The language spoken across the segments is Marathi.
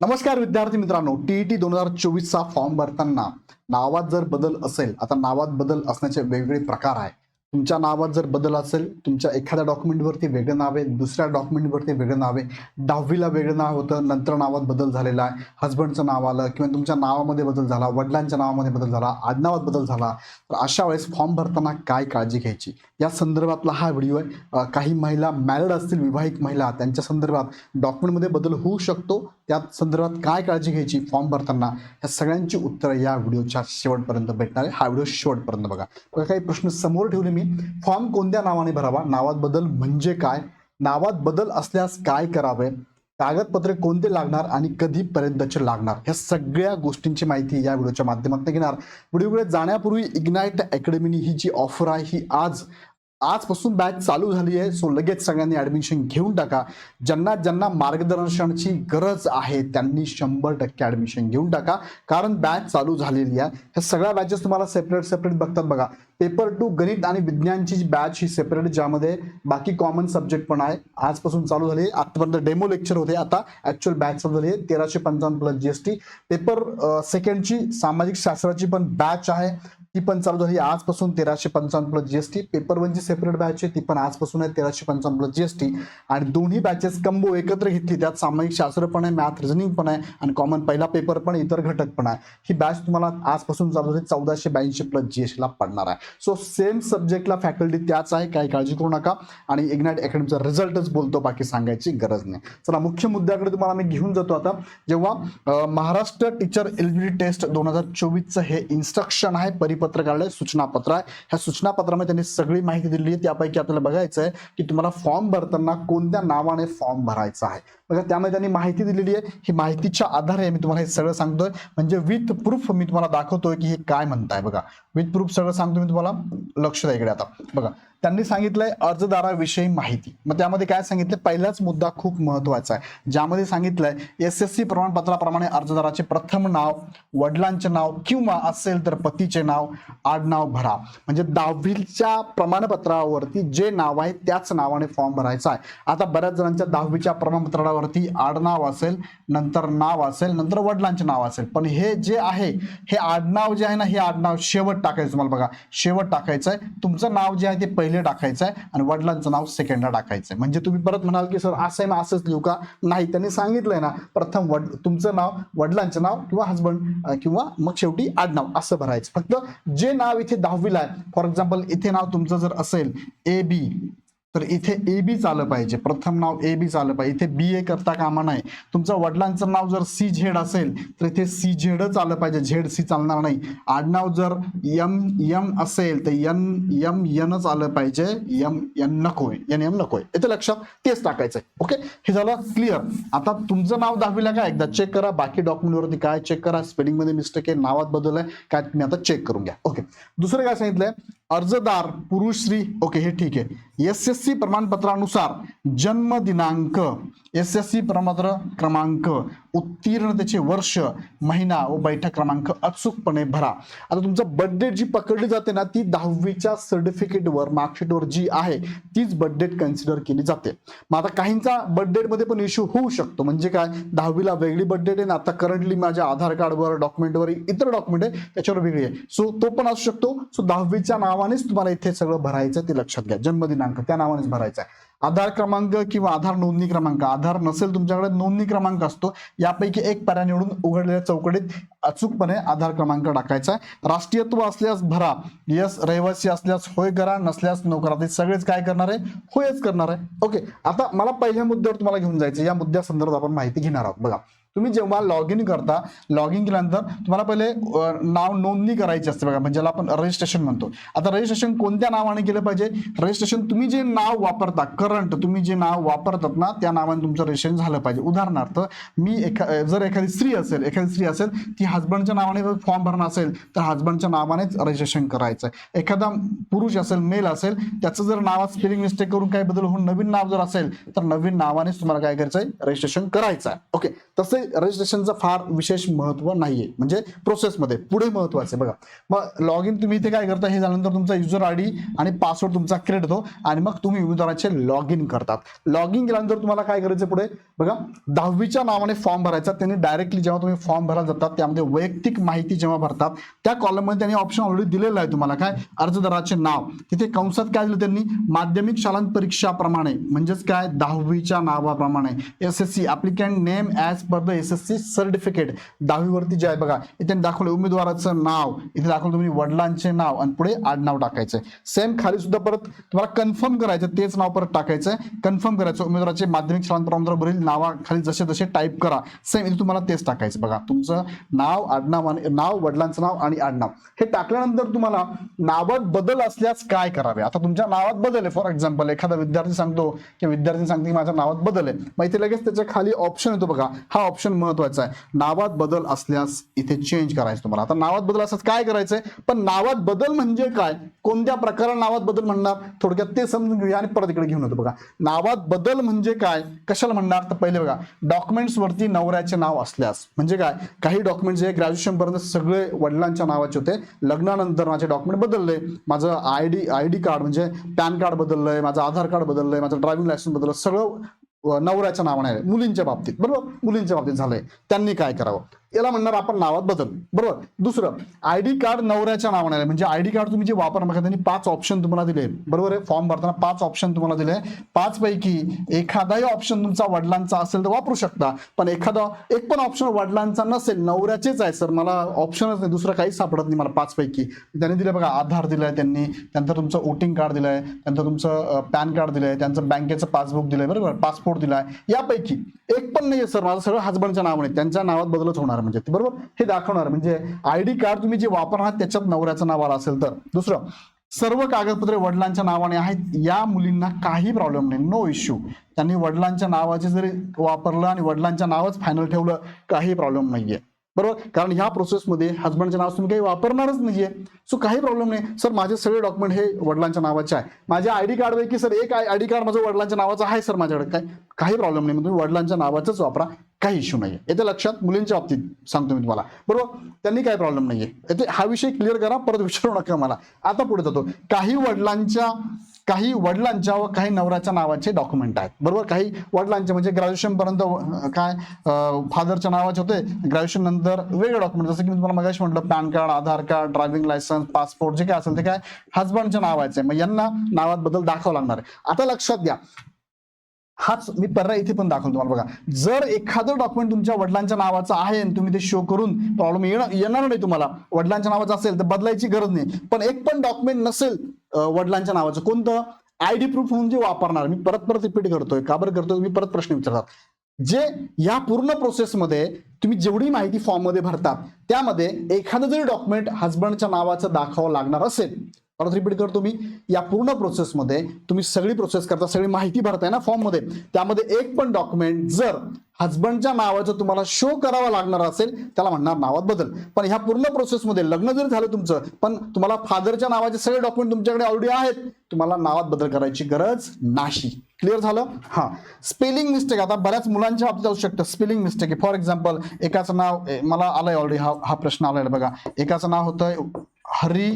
नमस्कार विद्यार्थी मित्रांनो टीईटी दोन हजार चोवीसचा फॉर्म भरताना नावात जर बदल असेल आता नावात बदल असण्याचे वेगवेगळे प्रकार आहे. तुमच्या नावात जर बदल असेल तुमच्या एखाद्या डॉक्युमेंटवरती वेगळं नाव आहे दुसऱ्या डॉक्युमेंटवरती वेगळं नाव आहे दहावीला वेगळं नाव होतं नंतर नावात बदल झालेला आहे हस्बंडचं नाव आलं किंवा तुमच्या नावामध्ये बदल झाला वडिलांच्या नावामध्ये बदल झाला आडनावात बदल झाला तर अशा वेळेस फॉर्म भरताना काय काळजी घ्यायची? या संदर्भातला हा व्हिडिओ आहे. काही महिला मॅरिड असतील विवाहिक महिला त्यांच्या संदर्भात डॉक्युमेंटमध्ये बदल होऊ शकतो. त्या संदर्भात काय काळजी घ्यायची? फॉर्म भरताना या सगळ्यांची उत्तरं या व्हिडिओच्या शेवटपर्यंत भेटणार आहे. हा व्हिडिओ शेवटपर्यंत बघा. बघा काही प्रश्न समोर ठेवले मी. फॉर्म कोणत्या नावाने भरावा? नावात बदल म्हणजे काय? नावात बदल असल्यास काय करावे? कागदपत्रे कोणते लागणार आणि कधीपर्यंतचे लागणार? ह्या सगळ्या गोष्टींची माहिती या व्हिडिओच्या माध्यमातून घेणार. व्हिडिओकडे जाण्यापूर्वी इग्नाइट अकॅडमीनी ही जी ऑफर आहे ही आज आजपासून बॅच चालू झाली आहे. सो लगेच सगळ्यांनी ऍडमिशन घेऊन टाका. ज्यांना ज्यांना मार्गदर्शनाची गरज आहे त्यांनी शंभर टक्के ऍडमिशन घेऊन टाका. कारण बॅच चालू झालेली आहे. ह्या सगळ्या बॅचेस तुम्हाला सेपरेट सेपरेट बघतात बघा. पेपर टू गणित आणि विज्ञानची जी बॅच ही सेपरेट ज्यामध्ये बाकी कॉमन सब्जेक्ट पण आहे. आजपासून चालू झाली आतापर्यंत डेमो लेक्चर होते. आता ऍक्च्युअल बॅच चालू झाली आहे. तेराशे पंचावन्न प्लस जीएसटी पेपर सेकंडची सामाजिक शास्त्राची पण बॅच आहे. ती पण चालू झाली. आजपासून तेराशे पंचावन्न प्लस जीएसटी पेपर वनची सेपरेट बॅच आहे ती पण आजपासून आहे तेराशे पंचावन्न प्लस जीएसटी आणि दोन्ही बॅचेस कंबो एकत्र घेतली त्यात सामायिक शास्त्र पण आहे मॅथ रिझनिंग पण आहे आणि कॉमन पहिला पेपर पण इतर घटक पण आहे. ही बॅच तुम्हाला आजपासून चालू झाली चौदाशे ब्याऐंशी प्लस जीएसटीला पडणार आहे. सो सेम सब्जेक्टला फॅकल्टी त्याच आहे काही काळजी करू नका. आणि इग्नाइट अकॅडमीचा रिझल्टच बोलतो बाकी सांगायची गरज नाही. चला मुख्य मुद्द्याकडे तुम्हाला मी घेऊन जातो आता. जेव्हा महाराष्ट्र टीचर एलिजिबिलिटी टेस्ट दोन हजार चोवीसचं हे इन्स्ट्रक्शन आहे परिपत्र काढलंय सूचनापत्र आहे. ह्या सूचना पत्रामध्ये त्यांनी सगळी माहिती दिली आहे. त्यापैकी आपल्याला बघायचं आहे की तुम्हाला फॉर्म भरताना कोणत्या नावाने फॉर्म भरायचा आहे. बघा त्यामध्ये त्यांनी माहिती दिलेली आहे. ही माहितीच्या आधारे मी तुम्हाला हे सगळं सांगतोय. म्हणजे विथ प्रूफ मी तुम्हाला दाखवतोय की हे काय म्हणताय. बघा विथ प्रूफ सगळं सांगतो मी तुम्हाला. लक्ष द्या इकडे आता. बघा त्यांनी सांगितलंय अर्जदाराविषयी माहिती. मग त्यामध्ये काय सांगितलं पहिलाच मुद्दा खूप महत्त्वाचा आहे. ज्यामध्ये सांगितलंय एस एस सी प्रमाणपत्राप्रमाणे अर्जदाराचे प्रथम नाव वडिलांचे नाव किंवा असेल तर पतीचे नाव आडनाव भरा. म्हणजे दहावीच्या प्रमाणपत्रावरती जे नाव आहे त्याच नावाने फॉर्म भरायचा आहे. आता बऱ्याच जणांच्या दहावीच्या प्रमाणपत्रावरती आडनाव असेल नंतर नाव असेल नंतर वडिलांचे नाव असेल. पण हे जे आहे हे आडनाव जे आहे ना हे आडनाव शेवट टाकायचं. तुम्हाला बघा शेवट टाकायचं आहे तुमचं नाव जे आहे ते पहिले टाकायचं आहे आणि वडिलांचं नाव सेकंडला टाकायचं आहे म्हणजे तुम्ही परत म्हणाल की सर असं आहे मग असंच लिहू का? नाही त्यांनी सांगितलंय ना प्रथम वड तुमचं नाव वडिलांचं नाव किंवा हसबंड किंवा मग शेवटी आडनाव असं भरायचं. फक्त जे नाव इथे दहावीला आहे फॉर एक्झाम्पल इथे नाव तुमचं जर असेल ए बी तर इथे ए बी आलं पाहिजे. प्रथम नाव ए बी आलं पाहिजे. इथे बी ए करता कामा नाही तुमचं वडिलांचं नाव जर सी झेड असेल तर इथे सी झेडच आलं पाहिजे. झेड सी चालणार नाही. आडनाव जर यम यम असेल तर यन यम यनच आलं पाहिजे. यम यन नकोय यन यम नकोय इथे लक्षात तेच टाकायचंय. ओके हे झालं क्लिअर आता तुमचं नाव दहावीला काय? एकदा चेक करा. बाकी डॉक्युमेंटवरती काय चेक करा. स्पेलिंगमध्ये मिस्टेक आहे. नावात बदल आहे. काय तुम्ही आता चेक करून घ्या. ओके दुसरं काय सांगितलंय? अर्जदार पुरुष श्री ओके हे ठीक आहे. एस एस सी प्रमाणपत्रानुसार जन्म दिनांक. एस एस सी प्रमाणपत्र क्रमांक. उत्तीर्णतेचे वर्ष महिना व बैठक क्रमांक अचूकपणे भरा. आता तुमचं बर्थडेट जी पकडली जाते ना ती दहावीच्या सर्टिफिकेटवर मार्कशीटवर जी आहे तीच बर्थडेट कन्सिडर केली जाते. मग आता काहींचा बर्थडेटमध्ये पण इश्यू होऊ शकतो. म्हणजे काय? दहावीला वेगळी बर्थडेट आहे ना आता करंटली माझ्या आधार कार्डवर डॉक्युमेंटवर इतर डॉक्युमेंट आहे त्याच्यावर वेगळी आहे. सो तो पण असू शकतो. सो दहावीच्या नावानेच तुम्हाला इथे सगळं भरायचं आहे ते लक्षात घ्या. जन्मदिनांक त्या नावानेच भरायचा आहे आधार क्रमांक किंवा आधार नोंदणी क्रमांक. आधार नसेल तुमच्याकडे नोंदणी क्रमांक असतो. यापैकी एक पर्याय निवडून उघडलेल्या चौकटीत अचूकपणे आधार क्रमांक टाकायचा आहे. राष्ट्रीयत्व असल्यास भरा. यस रहिवासी असल्यास होय करा. नसल्यास नो करा. ते सगळेच काय करणार आहे? होयच करणार आहे. ओके. आता मला पहिल्या मुद्द्यावर तुम्हाला घेऊन जायचं या मुद्द्यासंदर्भात आपण माहिती घेणार आहोत. बघा. तुम्ही जेव्हा लॉग इन करता लॉग इन केल्यानंतर तुम्हाला पहिले नाव नोंदणी करायची असते बघा म्हणजे ज्याला आपण रजिस्ट्रेशन म्हणतो. आता रजिस्ट्रेशन कोणत्या नावाने केलं पाहिजे? रजिस्ट्रेशन तुम्ही जे नाव वापरता करंट तुम्ही जे नाव वापरतात ना त्या नावाने तुमचं रजिस्ट्रेशन झालं पाहिजे. उदाहरणार्थ मी एखा जर एखादी स्त्री असेल एखादी स्त्री असेल ती हजबंडच्या नावाने फॉर्म भरणं असेल तर हजबंडच्या नावानेच रजिस्ट्रेशन करायचं. आहे एखादा पुरुष असेल मेल असेल त्याचं जर नावात स्पेलिंग मिस्टेक करून काही बदल होऊन नवीन नाव जर असेल तर नवीन नावानेच तुम्हाला काय करायचं आहे रजिस्ट्रेशन करायचं आहे ओके तसे रजिस्ट्रेशनचं फार विशेष महत्त्व नाहीये. म्हणजे प्रोसेसमध्ये पुढे महत्वाचं आहे. बघा मग लॉग इन तुम्ही इथे काय करता? हे झाल्यानंतर तुमचा युजर आय डी आणि पासवर्ड तुमचा क्रिएट होतो आणि मग तुम्ही उमेदवाराचे लॉग इन करतात. लॉग इन केल्यानंतर तुम्हाला काय करायचं पुढे? बघा दहावीच्या नावाने फॉर्म भरायचा. त्यांनी डायरेक्टली जेव्हा तुम्ही फॉर्म भरायला जातात त्यामध्ये वैयक्तिक माहिती जेव्हा भरतात त्या कॉलममध्ये त्यांनी ऑप्शन ऑलरेडी दिलेलं आहे तुम्हाला. काय? अर्जदाराचे नाव. तिथे कंसात काय दिलं त्यांनी? माध्यमिक शालांत परीक्षाप्रमाणे म्हणजेच काय? दहावीच्या नावाप्रमाणे. S S C applicant name as per the S S C certificate दहावीवरती जे आहे बघा इथे दाखवलं उमेदवाराचं नाव इथे दाखवलं तुम्ही वडिलांचे नाव आणि पुढे आडनाव टाकायचं सेम खाली सुद्धा परत तुम्हाला कन्फर्म करायचं तेच नाव परत टाकायचं कन्फर्म करायचं उमेदवाराचे माध्यमिक शाळांत नावाखाली जसे जसे टाईप करा सेम इथे तुम्हाला तेच टाकायचं बघा. तुमचं नाव आडनाव आणि नाव वडिलांचं नाव आणि आडनाव. हे टाकल्यानंतर तुम्हाला नावात बदल असल्यास काय करावे? आता तुमच्या नावात बदल आहे. फॉर एक्झाम्पल एखादा विद्यार्थी सांगतो की विद्यार्थी सांगते की माझ्या नावात बदल आहे. मग इथे लगेच त्याच्याखाली ऑप्शन येतो बघा. हा ऑप्शन महत्त्वाचा आहे. नावात बदल असल्यास इथे चेंज करायचं तुम्हाला. आता नावात बदल असल्यास काय करायचंय? पण नावात बदल म्हणजे काय? कोणत्या प्रकारात नावात बदल म्हणणार? थोडक्यात ते समजून घेऊया आणि परत इकडे घेऊन येतो बघा. नावात बदल म्हणजे काय? कशाला म्हणणार? तर पहिले बघा डॉक्युमेंट्सवरती नवऱ्याचे नाव असल्यास. म्हणजे काय? काही डॉक्युमेंट्स जे ग्रॅज्युएशनपर्यंत सगळे वडिलांच्या नावाचे होते. लग्नानंतर माझे डॉक्युमेंट बदलले. माझं I D I D card म्हणजे पॅन कार्ड बदललंय माझं आधार कार्ड बदललंय माझं ड्रायव्हिंग लायसन्स बदललं. सगळं नवऱ्याच्या नावाने आहे मुलींच्या बाबतीत. बरोबर? मुलींच्या बाबतीत झालंय. त्यांनी काय करावं? याला म्हणणार आपण नावात बदल. बरोबर? दुसरं आय डी कार्ड नवऱ्याच्या नावाने म्हणजे आय डी कार्ड तुम्ही जे वापर बघा त्यांनी पाच ऑप्शन तुम्हाला दिले. बरोबर आहे? फॉर्म भरताना पाच ऑप्शन तुम्हाला दिले. पाच पैकी एखादाही ऑप्शन तुमचा वडिलांचा असेल तर वापरू शकता. पण एखादा एक पण ऑप्शन वडिलांचा नसेल नवऱ्याचेच आहे सर मला ऑप्शनच नाही. दुसरं काहीच सापडत नाही मला पाच पैकी त्यांनी दिलं बघा आधार दिलंय त्यांनी. त्यानंतर तुमचं वोटिंग कार्ड दिलंय. त्यानंतर तुमचं पॅन कार्ड दिलंय. त्यांचं बँकेचं पासबुक दिलंय. बरोबर? पासपोर्ट दिलाय. यापैकी एक पण नाहीये सर माझं सगळं हजबंडच्या नावाने. त्यांच्या नावात बदलच होणार. म्हणजे बरोबर? हे दाखवणार. म्हणजे आय डी कार्ड तुम्ही जे वापरणार त्याच्यात नवऱ्याचं नाव आलं असेल तर. दुसरं सर्व कागदपत्रे वडिलांच्या नावाने आहेत. या मुलींना काही प्रॉब्लेम नाही. नो इश्यू त्यांनी वडिलांच्या नावाचे जरी वापरलं आणि वडिलांच्या नावच फायनल ठेवलं काही प्रॉब्लेम नाहीये. बरोबर? कारण ह्या प्रोसेसमध्ये हजबंडचं नाव तुम्ही काही वापरणारच नाहीये. सो काही प्रॉब्लेम नाही. सर माझे सगळे डॉक्युमेंट हे वडिलांच्या नावाचे आहे. माझ्या आयडी कार्ड पैकी सर एक आय डी कार्ड माझं वडिलांच्या नावाचं आहे सर माझ्याकडे. काय? काही प्रॉब्लेम नाही. मग तुम्ही वडिलांच्या नावाचंच वापरा. काही इश्यू नाहीये. येते लक्षात? मुलींच्या बाबतीत सांगतो मी तुम्हाला. बरोबर? त्यांनी काही प्रॉब्लेम नाहीये. येथे हा विषय क्लिअर करा. परत विचारू नका मला. आता पुढे जातो. काही वडिलांच्या काही वडिलांच्या व काही नवऱ्याच्या नावाचे डॉक्युमेंट आहेत. बरोबर? काही वडिलांचे म्हणजे ग्रॅज्युएशन पर्यंत काय फादरच्या नावाचे होते. ग्रॅज्युएशन नंतर वेगळे डॉक्युमेंट जसं की मी तुम्हाला मगाशी म्हटलं PAN card Aadhaar card driving licence passport जे काय असेल ते काय हजबंडच्या नावाचे. मग यांना नावात बदल दाखवा लागणार आहे. आता लक्षात घ्या. हाच मी पर्याय इथे पण दाखवतो तुम्हाला बघा. जर एखादं डॉक्युमेंट तुमच्या वडिलांच्या नावाचं आहे आणि तुम्ही ते शो करून प्रॉब्लेम येणार येणार नाही तुम्हाला. वडिलांच्या नावाचं असेल तर बदलायची गरज नाही. पण एक पण डॉक्युमेंट नसेल वडिलांच्या नावाचं. कोणतं? आय डी प्रूफ म्हणून जे वापरणार. मी परत परत रिपीट करतोय. का बरं करतोय? तुम्ही परत प्रश्न विचारतात. जे या पूर्ण प्रोसेसमध्ये तुम्ही जेवढी माहिती फॉर्ममध्ये भरतात त्यामध्ये एखादं जरी डॉक्युमेंट हजबंडच्या नावाचं दाखवावं लागणार असेल परत रिपीट करतो मी. या पूर्ण प्रोसेसमध्ये तुम्ही सगळी प्रोसेस करता सगळी माहिती भरताय ना फॉर्ममध्ये त्यामध्ये एक पण डॉक्युमेंट जर हजबंडच्या नावाचं तुम्हाला शो करावा लागणार असेल त्याला म्हणणार नावात बदल. पण ह्या पूर्ण प्रोसेसमध्ये लग्न जरी झालं तुमचं पण तुम्हाला फादरच्या नावाचे सगळे डॉक्युमेंट तुमच्याकडे ऑलरेडी आहेत तुम्हाला नावात बदल करायची गरज नाही. क्लिअर झालं? हां. स्पेलिंग मिस्टेक आता बऱ्याच मुलांच्या बाबतीत जाऊ शकतं. स्पेलिंग मिस्टेक फॉर एक्झाम्पल एकाचं नाव ए, मला आलंय ऑलरेडी हा हा प्रश्न आलाय बघा. एकाचं नाव होतं हरी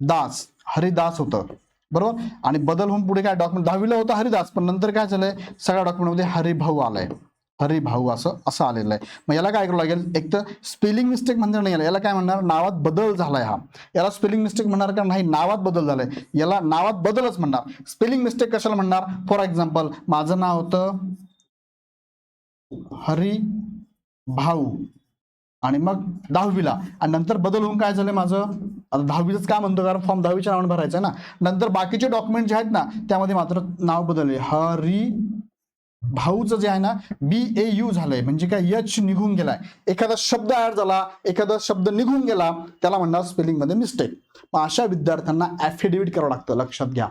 दास. हरिदास होतं. बरोबर? आणि बदल होऊन पुढे काय डॉक्युमेंट दहावीला होतं हरिदास पण नंतर काय झालंय? सगळ्या डॉक्युमेंटमध्ये हरिभाऊ आलाय. हरिभाऊ असं असं आलेलं आहे. मग याला काय करावं लागेल? एक तर स्पेलिंग मिस्टेक म्हणजे नाही याला. याला काय म्हणणार? नावात बदल झालाय हा. याला स्पेलिंग मिस्टेक म्हणणार का? नाही नावात बदल झालाय. याला नावात बदलच म्हणणार. स्पेलिंग मिस्टेक कशाला म्हणणार? फॉर एक्झाम्पल माझं नाव होतं हरी भाऊ आणि मग दहावीला. आणि नंतर बदल होऊन काय झालं माझं? आता दहावीच काय म्हणतो? कारण फॉर्म दहावीच्या नावाने भरायचं आहे ना. नंतर बाकीचे डॉक्युमेंट जे आहेत ना त्यामध्ये मात्र नाव बदलले. हरी भाऊचं जे आहे ना बी ए यू झालंय. म्हणजे काय यच निघून गेलाय. एखादा शब्द ऍड झाला एखादा शब्द निघून गेला त्याला म्हणणार स्पेलिंगमध्ये मिस्टेक मग अशा विद्यार्थ्यांना ऍफिडेव्हिट करावं लागतं. लक्षात घ्या.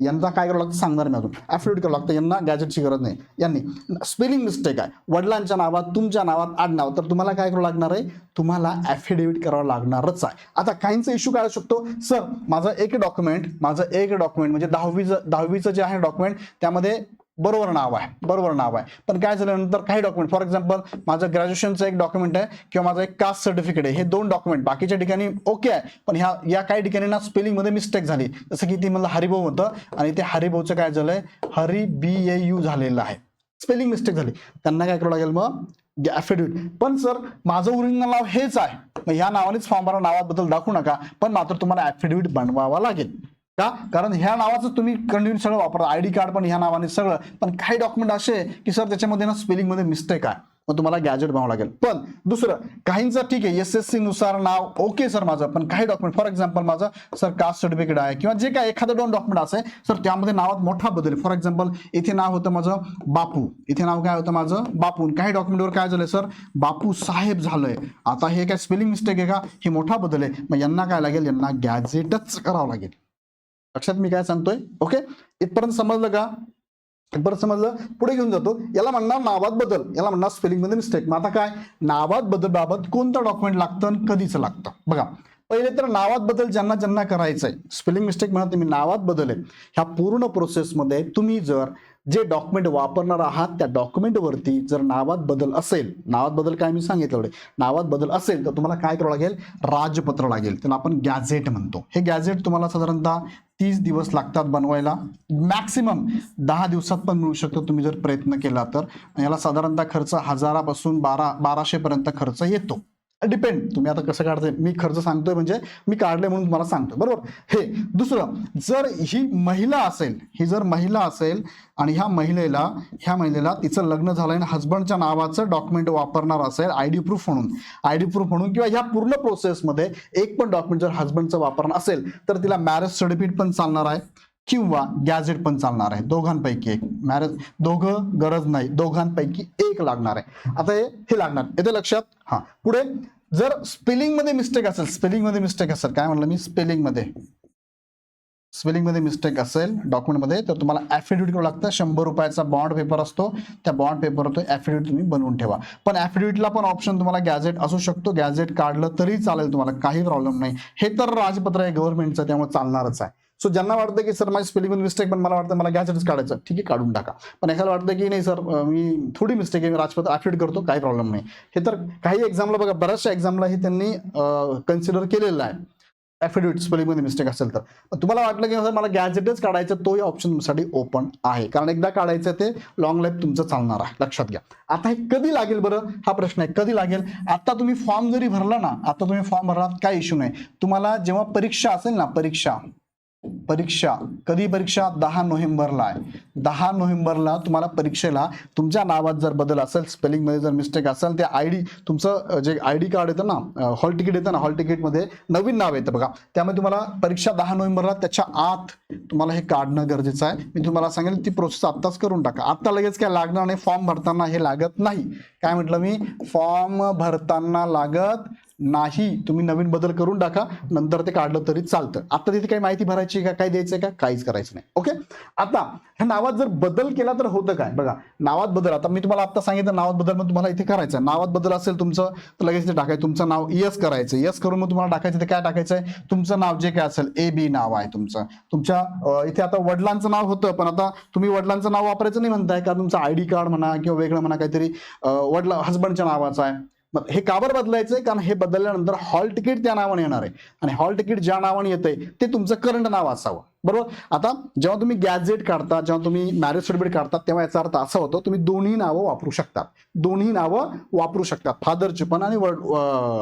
यांना काय करावं लागतं सांगणार मी अजून. ॲफिडेविट करावं लागतं. यांना गॅजेटची गरज नाही. यांनी स्पेलिंग मिस्टेक आहे. वडिलांच्या नावात तुमच्या नावात आडनाव. तर तुम्हाला काय करावं लागणार आहे? तुम्हाला ॲफिडेविट करावं लागणारच आहे. आता काहींचा इश्यू काय असू शकतो. सर माझं एक डॉक्युमेंट माझं एक डॉक्युमेंट म्हणजे दहावीचं दहावीचं जे आहे डॉक्युमेंट त्यामध्ये बरोबर नाव आहे बरोबर नाव आहे. पण काय झालं नंतर काही डॉक्युमेंट फॉर एक्झाम्पल माझं ग्रॅज्युएशनचं एक डॉक्युमेंट आहे किंवा माझं एक कास्ट सर्टिफिकेट आहे हे दोन डॉक्युमेंट बाकीच्या ठिकाणी ओके आहे पण ह्या या काही ठिकाणी ना स्पेलिंगमध्ये मिस्टेक झाली. जसं की ती मला हरिभाऊ होतं आणि ते हरिभाऊचं काय झालंय? हरी बी ए यू झालेलं आहे. स्पेलिंग मिस्टेक झाली. त्यांना काय करावं लागेल मग? ॲफिडेविट पण सर माझं ओरिजिनल नाव हेच आहे. मग ह्या नावानेच फॉर्म भरा नावाबद्दल दाखवू नका. पण मात्र तुम्हाला ॲफिडेविट बनवावा लागेल. का? कारण ह्या नावाचं तुम्ही कंटिन्यू सगळं वापरता. आय डी कार्ड पण ह्या नावाने सगळं. पण काही डॉक्युमेंट असे की सर त्याच्यामध्ये ना स्पेलिंगमध्ये मिस्टेक आहे. मग तुम्हाला गॅजेट बनावं लागेल. पण दुसरं काहींचं ठीक आहे एस एस सी नुसार नाव ओके सर माझं. पण काही डॉक्युमेंट फॉर एक्झाम्पल माझं सर कास्ट सर्टिफिकेट आहे किंवा जे काय एखादं दोन डॉक्युमेंट असे सर त्यामध्ये नावात मोठा बदल फॉर एक्झाम्पल इथे नाव होतं माझं बापू. इथे नाव काय होतं माझं? बापू. आणि काही डॉक्युमेंटवर काय झालंय सर बापू साहेब झालंय. आता हे काय स्पेलिंग मिस्टेक आहे का? हे मोठा बदल आहे. मग यांना काय लागेल? यांना गॅजेटच करावं लागेल. लक्षात मी काय सांगतोय? ओके इथपर्यंत समजलं का? इथपर्यंत समजलं? पुढे घेऊन जातो. याला म्हणणार नावात बदल. याला म्हणणार स्पेलिंगमध्ये मिस्टेक मग आता काय? नावात बदल बाबत कोणतं डॉक्युमेंट लागतं आणि कधीच लागतं? बघा. पहिले तर नावात बदल ज्यांना ज्यांना करायचं आहे स्पेलिंग मिस्टेक म्हणत तुम्ही मी नावात बदल आहे. ह्या पूर्ण प्रोसेसमध्ये तुम्ही जर जे डॉक्युमेंट वापरणार आहात त्या डॉक्युमेंटवरती जर नावात बदल असेल नावात बदल काय मी सांगितलं एवढे नावात बदल असेल तर तुम्हाला काय करावं लागेल? राजपत्र लागेल त्याला आपण गॅझेट म्हणतो. हे गॅझेट तुम्हाला साधारणतः तीस दिवस लागतात बनवायला. मॅक्सिमम दहा दिवसात पण मिळू शकतो तुम्ही जर प्रयत्न केला तर. याला साधारणतः खर्च हजारापासून बारा बाराशेपर्यंत खर्च येतो. डिपेंड तुम्ही आता कसं काढताय? मी खर्च सांगतोय म्हणजे मी काढले म्हणून तुम्हाला सांगतो बरोबर? हे. दुसरं जर ही महिला असेल ही जर महिला असेल आणि ह्या महिलेला ह्या महिलेला तिचं लग्न झालं आणि हजबंडच्या नावाचं डॉक्युमेंट वापरणार असेल आय डी प्रूफ म्हणून. आय डी प्रूफ म्हणून किंवा ह्या पूर्ण प्रोसेसमध्ये एक पण डॉक्युमेंट जर हजबंडचं वापरणार असेल तर तिला मॅरेज सर्टिफिकेट पण चालणार आहे. किंवा गॅझेट पण चालणार आहे. दोघांपैकी एक. मॅरेज दोघं गरज नाही. दोघांपैकी एक लागणार आहे. आता हे हे लागणार. येते लक्षात? हा. पुढे जर स्पेलिंगमध्ये मिस्टेक असेल स्पेलिंगमध्ये मिस्टेक असेल काय म्हणलं मी? स्पेलिंगमध्ये. स्पेलिंगमध्ये मिस्टेक असेल डॉक्युमेंटमध्ये तर तुम्हाला ॲफिडेविट करावं लागतं. शंभर रुपयाचा बॉन्ड पेपर असतो. त्या बॉन्ड पेपरवर तो ॲफिडेविट तुम्ही बनवून ठेवा. पण ॲफिडेविटला पण ऑप्शन तुम्हाला गॅझेट असू शकतो. गॅझेट काढलं तरी चालेल तुम्हाला. काही प्रॉब्लेम नाही. हे तर राजपत्र आहे गव्हर्नमेंटचं त्यामुळे चालणारच आहे. सो ज्यांना वाटतं की सर माझी स्पेलिंगमध्ये मिस्टेक पण मला वाटतं मला गॅजेटच काढायचं ठीक आहे काढून टाका. पण एखादं वाटतं की नाही सर मी थोडी मिस्टेक आहे मी राजपत्र ॲफिडेट करतो काही प्रॉब्लेम नाही. हे तर काही एक्झामला बघा बऱ्याचशा एक्झामला हे त्यांनी कन्सिडर केलेलं आहे. ॲफिडेविट स्पेलिंगमध्ये मिस्टेक असेल तर. तुम्हाला वाटलं की सर मला गॅजेटच काढायचं तोही ऑप्शनसाठी ओपन आहे. कारण एकदा काढायचं ते लॉंग लाईफ तुमचं चालणार आहे. लक्षात घ्या. आता हे कधी लागेल बरं? हा प्रश्न आहे कधी लागेल? आता तुम्ही फॉर्म जरी भरला ना आता तुम्ही फॉर्म भरलात काय इश्यू नाही. तुम्हाला जेव्हा परीक्षा असेल ना परीक्षा परीक्षा कधी परीक्षा? दहा नोव्हेंबरला आहे. दहा नोव्हेंबरला तुम्हाला परीक्षेला तुमच्या नावात जर बदल असेल स्पेलिंगमध्ये जर मिस्टेक असेल ते आय डी तुमचं जे आय डी कार्ड येतं ना हॉल तिकीट येतं ना हॉल तिकीटमध्ये नवीन नाव येतं बघा. त्यामुळे तुम्हाला परीक्षा दहा नोव्हेंबरला त्याच्या आत तुम्हाला हे काढणं गरजेचं आहे. मी तुम्हाला सांगेल ती प्रोसेस आत्ताच करून टाका. आत्ता लगेच काय लागणार नाही फॉर्म भरताना हे लागत नाही. काय म्हटलं मी? फॉर्म भरताना लागत नाही तुम्ही नवीन बदल करून टाका नंतर ते काढलं तरी चालतं. आता तिथे काही माहिती भरायची का काय द्यायचं का काहीच करायचं नाही. ओके आता ह्या नावात जर बदल केला तर होतं काय? बघा नावात बदल आता मी तुम्हाला आता सांगितलं नावात बदल मग तुम्हाला इथे करायचं नावात बदल असेल तुमचं तर लगेच ते टाकायचं. तुमचं नाव यस करायचं यस करून मग तुम्हाला टाकायचं ते काय टाकायचं आहे? तुमचं नाव जे काय असेल ए बी नाव आहे तुमचं. तुमच्या इथे आता वडिलांचं नाव होतं पण आता तुम्ही वडिलांचं नाव वापरायचं नाही म्हणताय कारण तुमचं आय डी कार्ड म्हणा किंवा वेगळं म्हणा काहीतरी अं, वडिला हस्बंडच्या नावाचं आहे. मग हे का बरं बदलायचं आहे कारण हे बदलल्यानंतर हॉल तिकीट त्या नावाने येणार आहे. आणि हॉल तिकीट ज्या नावाने येतंय ते तुमचं करंट नाव असावं. बरोबर? आता जेव्हा तुम्ही गॅजेट काढता जेव्हा तुम्ही मॅरेज सर्टिफिकेट काढता तेव्हा याचा अर्थ असा होतो तुम्ही दोन्ही नावं वापरू शकता दोन्ही नावं वापरू शकतात. फादरचे पण आणि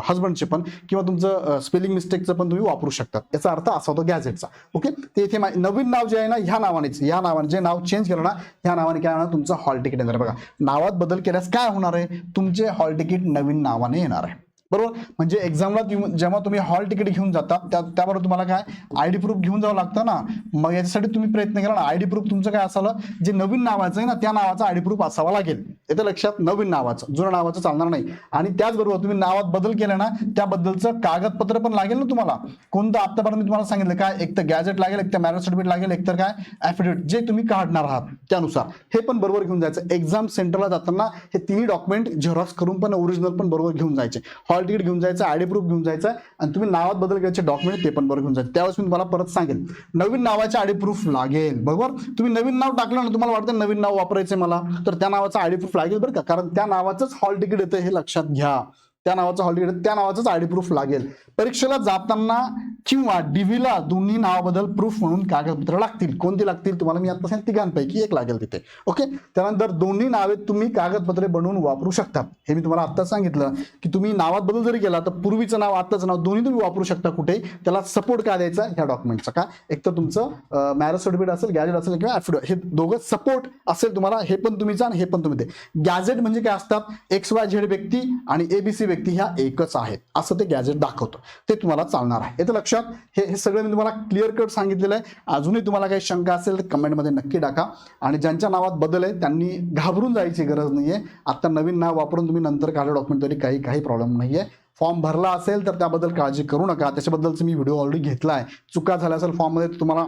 हस्बंडचे पण किंवा तुमचं स्पेलिंग मिस्टेकचं पण तुम्ही वापरू शकतात. याचा अर्थ असा होतो गॅजेटचा ओके ते इथे नवीन नाव जे आहे ना ह्या नावानेच. या नावाने जे नाव चेंज केलं ना ह्या नावाने काय होणार? तुमचं हॉल तिकीट येणार. बघा नावात बदल केल्यास काय होणार आहे? तुमचे हॉल तिकीट नवीन नावाने येणार आहे. बरोबर? म्हणजे एक्झामला जेव्हा तुम्ही हॉल तिकीट घेऊन जाता त्याबरोबर तुम्हाला काय आय डी प्रूफ घेऊन जावं लागतं ना? मग याच्यासाठी तुम्ही प्रयत्न केला ना? आय डी प्रूफ तुमचं काय असावं जे नवीन नावाचं आहे ना त्या नावाचा आय डी प्रूफ असावा लागेल. येतं लक्षात? नवीन नावाचं. जुनं नावाचं चालणार नाही. आणि त्याचबरोबर तुम्ही नावात बदल केला ना त्याबद्दलचं कागदपत्र पण लागेल ना तुम्हाला. कोणतं आत्तापर्यंत मी तुम्हाला सांगितलं काय? एक तर गॅजेट लागेल एक तर मॅरेज सर्टिफिकेट लागेल एक तर काय? ॲफिडेविट जे तुम्ही काढणार आहात त्यानुसार. हे पण बरोबर घेऊन जायचं. एक्झाम सेंटरला जाताना हे तिन्ही डॉक्युमेंट झेरॉक्स करून पण ओरिजिनल पण बरोबर घेऊन जायचे. हॉल तिकीट घेऊन जायचं आयडी प्रूफ घेऊन जायचं आणि तुम्ही नावात बदल करायचे डॉक्युमेंट ते पण बरं घेऊन जायचं. त्यावेळेस मी तुम्हाला परत सांगेल नवीन नावाचे आयडी प्रूफ लागेल बरोबर? तुम्ही नवीन नाव टाकलं ना तुम्हाला वाटतं नवीन नाव वापरायचं मला तर त्या नावाचं आयडी प्रूफ लागेल बरं का? कारण त्या नावाचंच हॉल तिकीट येतं हे लक्षात घ्या. त्या नावाचं हॉल तिकीट त्या नावाचंच आयडी प्रूफ लागेल. परीक्षेला जाताना किंवा डीव्हीला दोन्ही नावाबद्दल प्रूफ म्हणून कागदपत्र लागतील. कोणती लागतील तुम्हाला मी आता सांगितलं तिघांपैकी एक लागेल तिथे. ओके त्यानंतर दोन्ही नावे तुम्ही कागदपत्रे बनवून वापरू शकता. हे मी तुम्हाला आत्ताच सांगितलं की तुम्ही नावात बदल जरी केला तर पूर्वीचं नाव आत्ताचं नाव दोन्ही तुम्ही वापरू शकता कुठे? त्याला सपोर्ट काय द्यायचा? ह्या डॉक्युमेंटचा का? एक तर तुमचं मॅरेज सर्टिफिकेट असेल गॅजेट असेल किंवा ॲफिडेविट हे दोघं सपोर्ट असेल तुम्हाला हे पण तुम्ही जा आणि हे पण तुम्ही दे. गॅजेट म्हणजे काय असतात? एक्स वाय झेड व्यक्ती आणि एबीसी व्यक्ती. ह्या एकच आहेत. असं ते गॅजेट दाखवतं. ते तुम्हाला चालणार आहे. येतं लक्षात हे हे सगळं मी तुम्हाला क्लिअर कट सांगितलेलं आहे. अजूनही तुम्हाला काही शंका असेल तर कमेंटमध्ये नक्की टाका. आणि ज्यांच्या नावात बदल आहे त्यांनी घाबरून जायची गरज नाही आहे आत्ता नवीन नाव वापरून तुम्ही नंतर काढा डॉक्युमेंट तरी काही काही प्रॉब्लेम नाही आहे फॉर्म भरला असेल तर त्याबद्दल काळजी करू नका. त्याच्याबद्दलचं मी व्हिडिओ ऑलरेडी घेतला आहे. चुका झाल्या असेल फॉर्ममध्ये तुम्हाला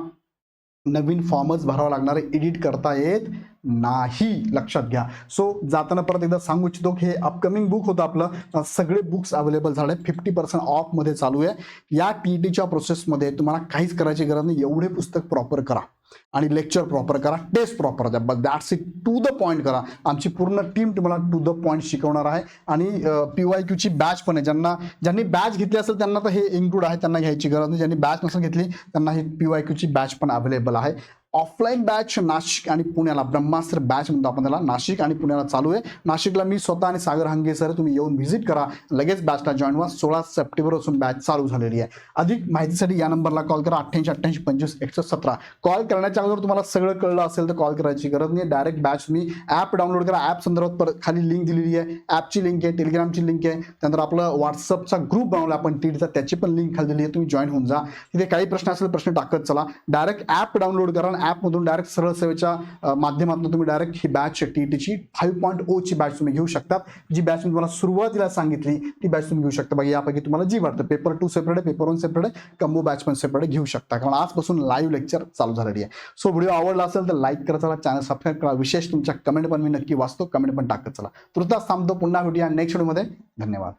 नवीन फॉर्मच भरावा लागणार आहे. एडिट करता येत नाही. लक्षात घ्या. सो जाताना परत एकदा सांगू इच्छितो की हे अपकमिंग बुक होतं आपलं. सगळे बुक्स अवेलेबल झाले. फिफ्टी पर्सेंट ऑफमध्ये चालू आहे. या टी ई टीच्या प्रोसेसमध्ये तुम्हाला काहीच करायची गरज नाही. एवढे पुस्तक प्रॉपर करा. आणि लेक्चर प्रॉपर करा टेस्ट प्रॉपर द्या. But that's it to the point करा. आमची पूर्ण टीम तुम्हाला टू द पॉईंट शिकवणार आहे. आणि पी वाय क्यूची बॅच पण आहे. ज्यांना ज्यांनी बॅच घेतली असेल त्यांना तर हे इन्क्लूड आहे. त्यांना घ्यायची गरज नाही. ज्यांनी बॅच नसेल घेतली त्यांना ही पी वाय क्यूची बॅच पण अवेलेबल आहे. ऑफलाईन बॅच नाशिक आणि पुण्याला ब्रह्मास्त्र बॅच म्हणतो आपण त्याला नाशिक आणि पुण्याला चालू आहे. नाशिकला मी स्वतः आणि सागर हंगे सर तुम्ही येऊन व्हिजिट करा. लगेच बॅचला जॉईन व्हा. सोळा सप्टेंबरपासून बॅच चालू झालेली आहे. अधिक माहितीसाठी या नंबरला कॉल करा. अठ्ठ्याऐंशी अठ्ठ्याऐंशी पंचवीस एकशे सतरा. कॉल करण्याच्या अगोदर तुम्हाला सगळं कळलं असेल तर कॉल करायची गरज नाही. डायरेक्ट बॅच तुम्ही ॲप डाउनलोड करा. ॲप संदर्भात परत खाली लिंक दिलेली आहे. ॲपची लिंक आहे टेलिग्रामची लिंक आहे. त्यानंतर आपलं व्हॉट्सअपचा ग्रुप बनवला आपण टीडचा त्याची पण लिंक खाली दिली आहे. तुम्ही जॉईन होऊन जा. तिथे काही प्रश्न असेल प्रश्न टाकत चला. डायरेक्ट ॲप डाउनलोड करा ॲपमधून डायरेक्ट सरळ सेवेच्या माध्यमातून तुम्ही डायरेक्ट ही बॅच टी टीची फाईव्ह पॉईंट ओची बॅच तुम्ही घेऊ शकता जी बॅच मी तुम्हाला सुरुवातीला सांगितली ती बॅच तुम्ही घेऊ शकता. बाकी यापैकी तुम्हाला जी वाटतं पेपर टू सेपरेट आहे पेपर वन सेपरेट आहे कंबो बॅच पण सेपरेट घेऊ शकता. कारण आजपासून लाईव्ह लेक्चर चालू झालेली आहे. सो व्हिडिओ आवडला असेल तर लाईक करत चला चॅनल सबस्क्राईब करा. विशेष तुमच्या कमेंट पण मी नक्की वाचतो कमेंट पण टाकत चला. तुर्तास थांबतो पुन्हा भेटूया नेक्स्ट व्हिडिओमध्ये धन्यवाद.